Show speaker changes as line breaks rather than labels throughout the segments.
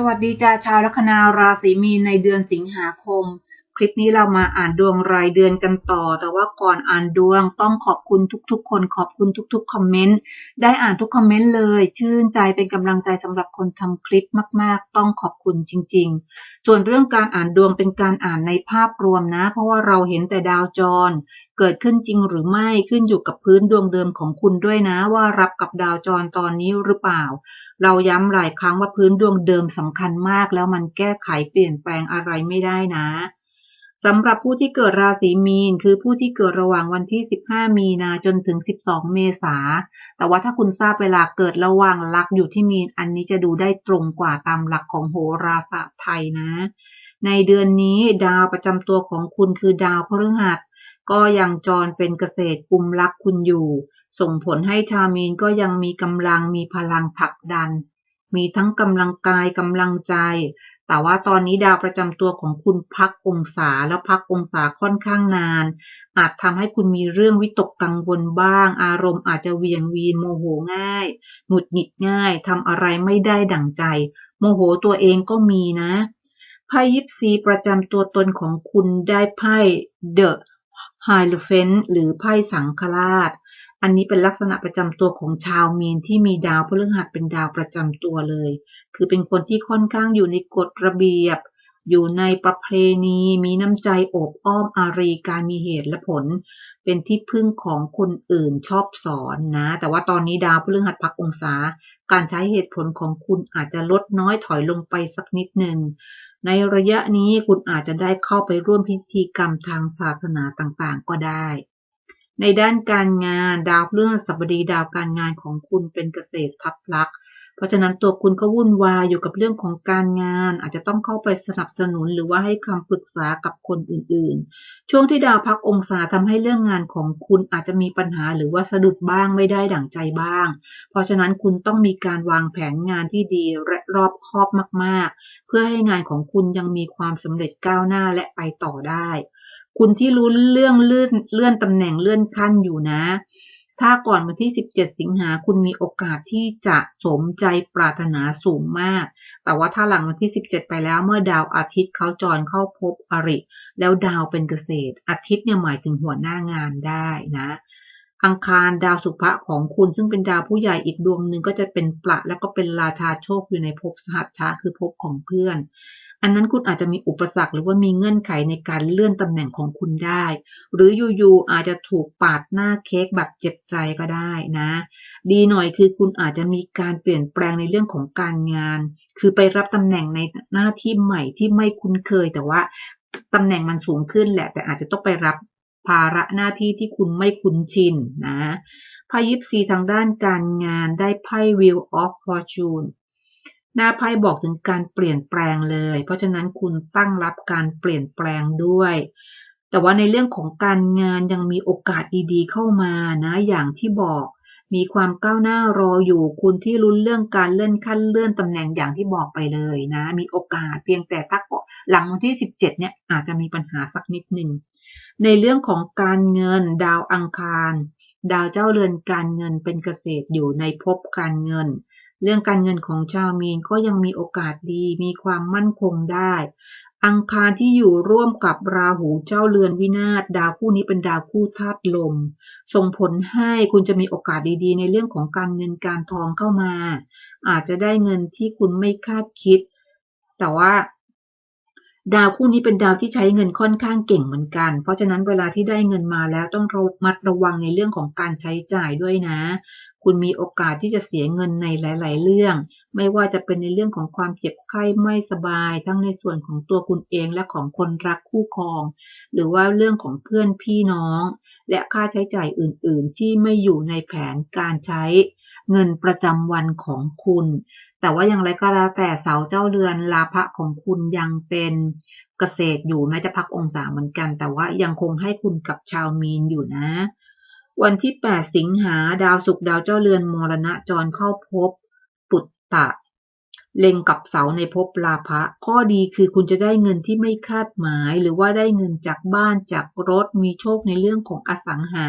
สวัสดีจ้าชาวลัคนาราศีมีนในเดือนสิงหาคม คลิปนี้เรามาอ่านดวงรายเดือนกันต่อ แต่ว่าก่อนอ่านดวงต้องขอบคุณทุกๆ คนขอบคุณทุกๆคอมเมนต์ได้อ่านทุกคอมเมนต์เลย ชื่นใจเป็นกำลังใจสำหรับคนทำคลิปมาก ๆ ต้องขอบคุณจริง ๆ ส่วนเรื่องการอ่านดวงเป็นการอ่านในภาพรวมนะ เพราะว่าเราเห็นแต่ดาวจร เกิดขึ้นจริงหรือไม่ขึ้นอยู่กับพื้นดวงเดิมของคุณด้วยนะ ว่ารับกับดาวจรตอนนี้หรือเปล่า เราย้ำหลายครั้งว่าพื้นดวงเดิมสำคัญมาก แล้วมันแก้ไขเปลี่ยนแปลงอะไรไม่ได้นะ สำหรับผู้ที่เกิดราศีมีน คือผู้ที่เกิดระหว่างวันที่ 15 มีนาจนถึง 12 เมษา แต่ว่าถ้าคุณทราบเวลาเกิดระหว่างลักอยู่ที่มีน อันนี้จะดูได้ตรงกว่าตามหลักของโหราศาสตร์ไทยนะ ในเดือนนี้ดาวประจำตัวของคุณคือดาวพฤหัส ก็ยังจรเป็นเกษตรกุมรักคุณอยู่ ส่งผลให้ชาวมีนก็ยังมีกำลังมีพลังผลักดันมีทั้งกำลังกายกำลังใจ แต่ว่าตอนนี้ดาวประจำตัวของคุณพักองศาแล้วพักองศาค่อนข้างนาน อาจทำให้คุณมีเรื่องวิตกกังวลบ้าง อารมณ์อาจจะเวียงวีนโมโหง่าย หงุดหงิดง่ายทำอะไรไม่ได้ดั่งใจ โมโหตัวเองก็มีนะไพ่ยิปซีประจำตัวตนของคุณได้ไพ่เดอะไฮลูเฟนหรือไพ่สังคราช อันนี้เป็นลักษณะประจำตัวของชาวมีนที่มีดาวพฤหัสเป็นดาวประจำตัวเลย คือเป็นคนที่ค่อนข้างอยู่ในกฎระเบียบ อยู่ในประเพณี มีน้ำใจโอบอ้อมอารีการมีเหตุและผล เป็นที่พึ่งของคนอื่นชอบสอนนะ แต่ว่าตอนนี้ดาวพฤหัสพักองศา การใช้เหตุผลของคุณอาจจะลดน้อยถอยลงไปสักนิดหนึ่งในระยะนี้คุณอาจจะได้เข้าไปร่วมพิธีกรรมทางศาสนาต่างๆ ก็ได้ ในด้านการงานดาวพฤหัสบดีดาวการงานของคุณเป็นเกษตรพับลักเพราะฉะนั้นตัวคุณก็วุ่นวายอยู่กับเรื่องของการงาน อาจจะต้องเข้าไปสนับสนุนหรือว่าให้คำปรึกษากับคนอื่นๆ ช่วงที่ดาวพักองศาทำให้เรื่องงานของคุณอาจจะมีปัญหาหรือว่าสะดุดบ้างไม่ได้ดั่งใจบ้าง เพราะฉะนั้นคุณต้องมีการวางแผนงานที่ดีและรอบคอบมากๆ เพื่อให้งานของคุณยังมีความสำเร็จก้าวหน้าและไปต่อได้ คุณที่รู้เรื่องเลื่อนเลื่อนตำแหน่งเลื่อนขั้นอยู่นะ ถ้าก่อนวันที่ 17 สิงหาคุณมีโอกาสที่จะสมใจปรารถนาสูงมาก แต่ว่าถ้าหลังวันที่ 17 ไปแล้วเมื่อดาวอาทิตย์เขาจรเข้าพบอริ แล้วดาวเป็นเกษตร อาทิตย์เนี่ยหมายถึงหัวหน้างานได้นะอังคารดาวสุภะของคุณซึ่งเป็นดาวผู้ใหญ่อีกดวงหนึ่งก็จะเป็นปละแล้วก็เป็นราชาโชคอยู่ในภพสหัชชาคือภพของเพื่อน อันนั้นคุณอาจจะมีอุปสรรคหรือว่ามีเงื่อนไขในการเลื่อนตำแหน่งของคุณได้ หรืออยู่ๆอาจจะถูกปาดหน้าเค้กแบบเจ็บใจก็ได้นะ ดีหน่อยคือคุณอาจจะมีการเปลี่ยนแปลงในเรื่องของการงาน คือไปรับตำแหน่งในหน้าที่ใหม่ที่ไม่คุ้นเคยแต่ว่าตำแหน่งมันสูงขึ้นแหละ แต่อาจจะต้องไปรับภาระหน้าที่ที่คุณไม่คุ้นชินนะไพ่ยิปซีทางด้านการงานได้ไพ่ Wheel of Fortune หน้าไพ่บอกถึงการเปลี่ยนแปลงเลย เพราะฉะนั้นคุณตั้งรับการเปลี่ยนแปลงด้วย แต่ว่าในเรื่องของการงานยังมีโอกาสดีๆเข้ามานะอย่างที่บอก มีความก้าวหน้ารออยู่คุณที่รุ้นเรื่องการเลื่อนขั้นเลื่อนตำแหน่งอย่างที่บอกไปเลยนะ มีโอกาสเพียงแต่ถ้าหลังวันที่ 17 เนี่ยอาจจะมีปัญหาสักนิดหนึ่งในเรื่องของการเงินดาวอังคาร ดาวเจ้าเรือนการเงินเป็นเกษตรอยู่ในภพการเงิน เรื่องการเงินของชาวมีนก็ยังมีโอกาสดี มีความมั่นคงได้ อังคารที่อยู่ร่วมกับราหูเจ้าเรือนวินาศดาวคู่นี้เป็นดาวคู่ธาตุลม ส่งผลให้คุณจะมีโอกาสดีๆ ในเรื่องของการเงินการทองเข้ามา อาจจะได้เงินที่คุณไม่คาดคิด แต่ว่าดาวคู่นี้เป็นดาวที่ใช้เงินค่อนข้างเก่งเหมือนกัน เพราะฉะนั้นเวลาที่ได้เงินมาแล้วต้องระมัดระวังในเรื่องของการใช้จ่ายด้วยนะ คุณมีโอกาสที่จะเสียเงินในหลาย ๆ เรื่อง ไม่ว่าจะเป็นในเรื่องของความเจ็บไข้ไม่สบาย ทั้งในส่วนของตัวคุณเองและของคนรักคู่ครอง หรือว่าเรื่องของเพื่อนพี่น้อง และค่าใช้จ่ายอื่น ๆ ที่ไม่อยู่ในแผนการใช้เงินประจำวันของคุณ แต่ว่าอย่างไรก็แล้วแต่เสาเจ้าเรือนลาภะของคุณยังเป็นเกษตรอยู่แม้จะพักองศาเหมือนกัน แต่ว่ายังคงให้คุณกับชาวมีนอยู่นะ วันที่ 8 สิงหา ดาวศุกร์ดาวเจ้าเรือนมรณะจรเข้าพบ ปุตตะ เล็งกับเสาในภพลาภะข้อดีคือคุณจะได้เงินที่ไม่คาดหมาย หรือว่าได้เงินจากบ้านจากรถ มีโชคในเรื่องของอสังหา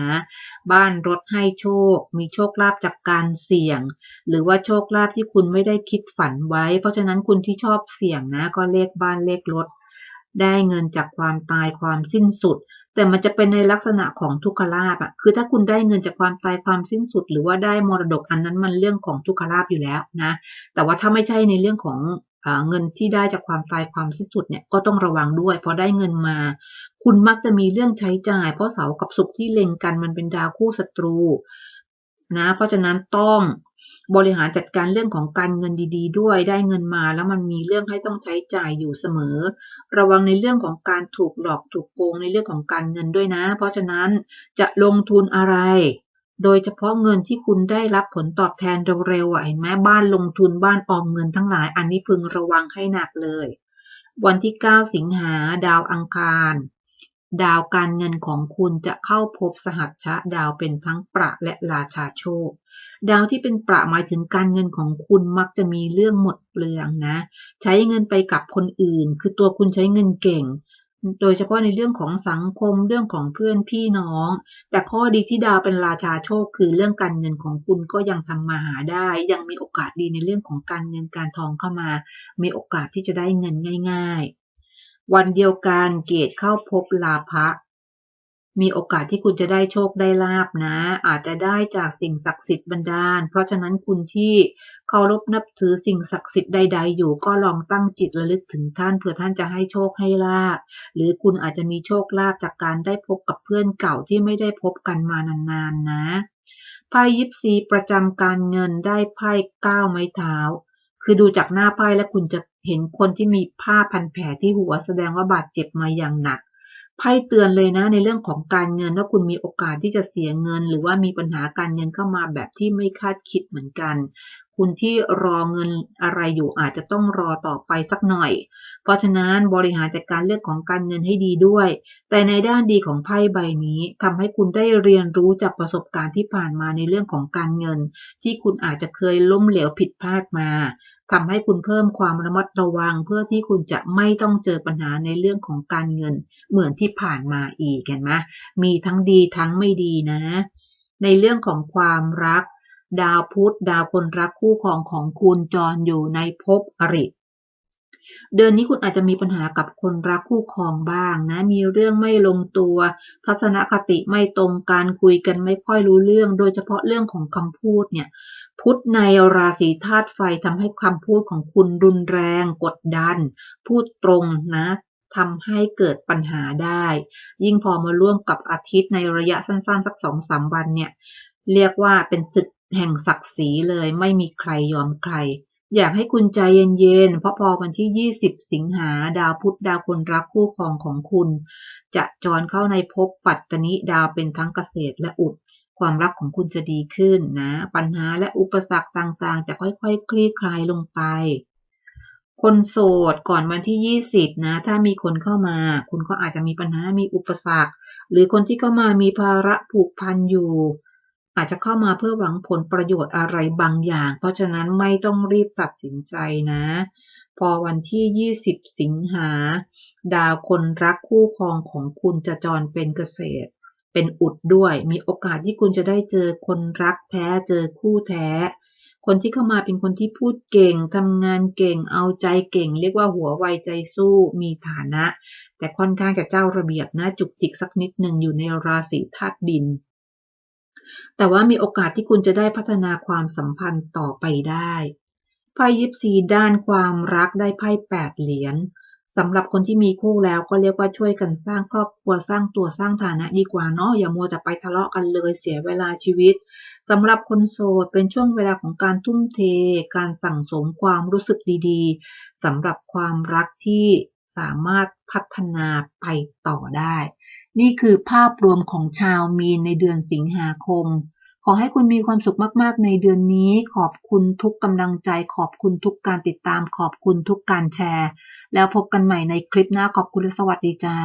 บ้านรถให้โชค มีโชคลาภจากการเสี่ยง หรือว่าโชคลาภที่คุณไม่ได้คิดฝันไว้ เพราะฉะนั้นคุณที่ชอบเสี่ยงนะก็เลขบ้านเลขรถ ได้เงินจากความตายความสิ้นสุด แต่มันจะเป็นในลักษณะของทุกขลาภอะ คือถ้าคุณได้เงินจากความตายความสิ้นสุด หรือว่าได้มรดกอันนั้นมันเรื่องของทุกขลาภอยู่แล้วนะ แต่ว่าถ้าไม่ใช่ในเรื่องของเงินที่ได้จากความตายความสิ้นสุดเนี่ยก็ต้องระวังด้วยเพราะได้เงินมา คุณมักจะมีเรื่องใช้จ่าย เพราะเสากับศุกร์ที่เล็งกันมันเป็นดาวคู่ศัตรูนะ เพราะฉะนั้นต้อง บริหารจัดการเรื่องของการเงินดีๆด้วย ได้เงินมาแล้วมันมีเรื่องให้ต้องใช้จ่ายอยู่เสมอ ระวังในเรื่องของการถูกหลอกถูกโกงในเรื่องของการเงินด้วยนะ เพราะฉะนั้นจะลงทุนอะไร โดยเฉพาะเงินที่คุณได้รับผลตอบแทนเร็วๆเห็นไหมบ้านลงทุนบ้านออมเงินทั้งหลาย อันนี้พึงระวังให้หนักเลย วันที่ 9 สิงหาดาวอังคารดาวการเงินของคุณจะเข้าพบสหัชชะดาวเป็นทั้งประและราชาโชค ดาวที่เป็นประหมายถึงการเงินของคุณมักจะมีเรื่องหมดเปลืองนะ ใช้เงินไปกับคนอื่น คือตัวคุณใช้เงินเก่ง โดยเฉพาะในเรื่องของสังคมเรื่องของเพื่อนพี่น้อง แต่ข้อดีที่ดาวเป็นราชาโชคคือเรื่องการเงินของคุณก็ยังทำมาหาได้ ยังมีโอกาสดีในเรื่องของการเงินการทองเข้ามา มีโอกาสที่จะได้เงินง่าย ๆ วันเดียวกันเกตเข้าพบลาภะ มีโอกาสที่คุณจะได้โชคได้ลาบนะ อาจจะได้จากสิ่งศักดิ์สิทธิ์บันดาล เพราะฉะนั้นคุณที่เคารพนับถือสิ่งศักดิ์สิทธิ์ใด ๆ อยู่ก็ลองตั้งจิตระลึกถึงท่านเผื่อท่านจะให้โชคให้ลาบหรือคุณอาจจะมีโชคลาภจากการได้พบกับเพื่อนเก่าที่ไม่ได้พบกันมานานๆนะไพ่ยิปซีประจำการเงินได้ไพ่ก้าไม้เท้า คือดูจากหน้าไพ่แล้วคุณจะเห็นคนที่มีผ้าพันแผลที่หัวแสดงว่าบาดเจ็บมาอย่างหนัก ไพ่เตือนเลยนะ ในเรื่องของการเงินว่าคุณมีโอกาสที่จะเสียเงิน หรือว่ามีปัญหาการเงินเข้ามาแบบที่ไม่คาดคิดเหมือนกัน คุณที่รอเงินอะไรอยู่อาจจะต้องรอต่อไปสักหน่อย เพราะฉะนั้นบริหารจัดการเรื่องของการเงินให้ดีด้วย แต่ในด้านดีของไพ่ใบนี้ทำให้คุณได้เรียนรู้จากประสบการณ์ที่ผ่านมาในเรื่องของการเงิน ที่คุณอาจจะเคยล้มเหลวผิดพลาดมา ทำให้คุณเพิ่มความระมัดระวังเพื่อที่คุณจะไม่ต้องเจอปัญหาในเรื่องของการเงินเหมือนที่ผ่านมาอีกเห็นไหมมีทั้งดีทั้งไม่ดีนะ ในเรื่องของความรัก ดาวพุธดาวคนรักคู่ครองของคุณจรอยู่ในภพอริเดือนนี้คุณอาจจะมีปัญหากับคนรักคู่ครองบ้างนะ มีเรื่องไม่ลงตัว ทัศนคติไม่ตรงการคุยกันไม่ค่อยรู้เรื่อง โดยเฉพาะเรื่องของคำพูดเนี่ย พุธในราศีธาตุไฟทำให้คำพูดของคุณรุนแรง กดดัน พูดตรงนะทำให้เกิดปัญหาได้ ยิ่งพอมาร่วมกับอาทิตย์ในระยะสั้นๆ สักสองสามวันเนี่ย เรียกว่าเป็นศึกแห่งศักดิ์ศรีเลยไม่มีใครยอมใคร อยากให้คุณใจเย็นๆ เพราะพอวันที่ 20 สิงหาดาวพุธดาวคนรักคู่ครองของคุณ จะจรเข้าในภพปัตตนิดาวเป็นทั้งเกษตรและอุด ความรักของคุณจะดีขึ้นนะ ปัญหาและอุปสรรคต่างๆ จะค่อยๆคคลี่คลายลงไป คนโสดก่อนวันที่ 20 นะ ถ้ามีคนเข้ามา คุณก็อาจจะมีปัญหา มีอุปสรรค หรือคนที่เข้ามามีภาระผูกพันอยู่ อาจจะเข้ามาเพื่อหวังผลประโยชน์อะไรบางอย่าง เพราะฉะนั้นไม่ต้องรีบตัดสินใจนะ พอวันที่ 20 สิงหา ดาวคนรักคู่ครองของคุณจะจรเป็นเกษตร เป็นอุดด้วย มีโอกาสที่คุณจะได้เจอคนรักแท้ เจอคู่แท้ คนที่เข้ามาเป็นคนที่พูดเก่งทำงานเก่ง เอาใจเก่ง เรียกว่าหัวไวใจสู้ มีฐานะ แต่ค่อนข้างจะเจ้าระเบียบนะจุกจิกสักนิดหนึ่งอยู่ในราศีธาตุดิน แต่ว่ามีโอกาสที่คุณจะได้พัฒนาความสัมพันธ์ต่อไปได้ไพ่ยิปซีด้านความรักได้ไพ่แปดเหรียญ สำหรับคนที่มีคู่แล้วก็เรียกว่าช่วยกันสร้างครอบครัวสร้างตัวสร้างฐานะดีกว่าเนาะอย่ามัวแต่ไปทะเลาะกันเลยเสียเวลาชีวิตสำหรับคนโสดเป็นช่วงเวลาของการทุ่มเท การสั่งสมความรู้สึกดีๆสำหรับความรักที่สามารถพัฒนาไปต่อได้ นี่คือภาพรวมของชาวมีนในเดือนสิงหาคม ขอให้คุณมีความสุขมาก ๆ ในเดือนนี้ ขอบคุณทุกกำลังใจ ขอบคุณทุกการติดตาม ขอบคุณทุกการแชร์ แล้วพบกันใหม่ในคลิปหน้า ขอบคุณและสวัสดีจ้า